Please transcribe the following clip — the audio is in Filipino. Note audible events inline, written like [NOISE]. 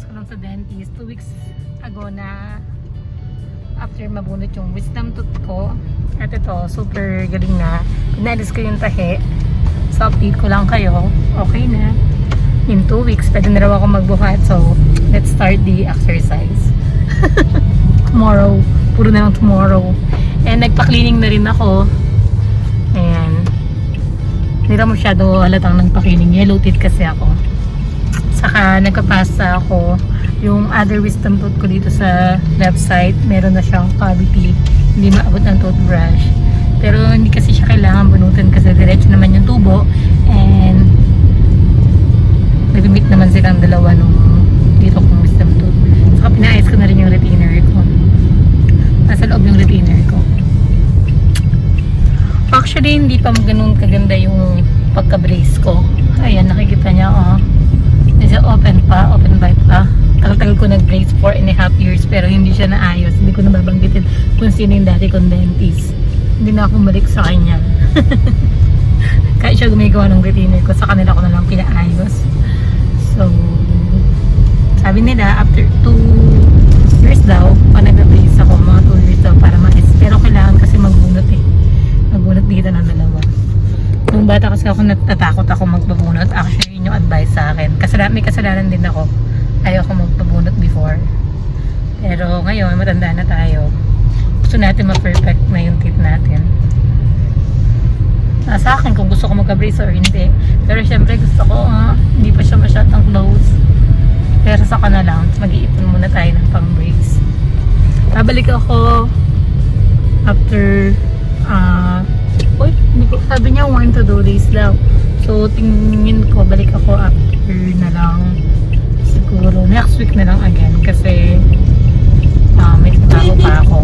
ko lang sa dentist. Two weeks ago na after mabunot yung wisdom tooth ko. At ito, super galing na. Pinalis ko yung tahi. So, update ko lang kayo. Okay na. In two weeks, pwede na raw ako magbuhat. So, let's start the exercise. [LAUGHS] tomorrow. Puro na lang tomorrow. And nagpa-cleaning na rin ako. Ayan. Hindi lang masyado halatang nagpa-cleaning. Yellow teeth kasi ako. Saka nagpapasta ako. Yung other wisdom tooth ko dito sa left side, meron na siyang cavity. Hindi maabot ng toothbrush. Pero hindi kasi siya kailangan bunutin kasi diretso naman yung tubo. And nag-meet naman silang dalawa nung dito kong wisdom tooth. Saka pinaayos ko na rin yung retainer ko. Nasa loob yung retainer ko. Actually, hindi pa ganun kaganda yung pagka-brace ko. Ayan, nakikita niya, oh. Kasi open pa, open bite pa. Tagal-tagal ko nag-brace 4 and a half years pero hindi siya naayos. Hindi ko nababanggitin kung sino yung dati kong dentist. Hindi na ako balik sa kanya. [LAUGHS] Kahit siya gumagawa ng retainer ko, sa kanila ko na lang pinaayos. So, sabi nila, after 2 years daw, pag nag-brace ako, mga 2 years daw para ma-es. Pero kailangan kasi magbunot eh. Magbunot dito ng dalawa. Nung bata kasi ako natatakot ako magpabunot. Actually, yun yung advice sa akin. Kasalanan, may kasalanan din ako. Ayaw ako magpabunot before. Pero ngayon, matanda na tayo. Gusto natin ma-perfect na yung teeth natin. Nasa akin kung gusto ko magka-brace or hindi. Pero syempre gusto ko, ah, hindi pa siya masyadong close. Pero sa na lang, mag-iipon muna tayo ng pang-brace. Babalik ako after ah uy, hindi ko, sabi niya 1 to 2 days daw. So, tingin ko, balik ako after na lang siguro next week na lang again kasi uh, may trabaho pa ako.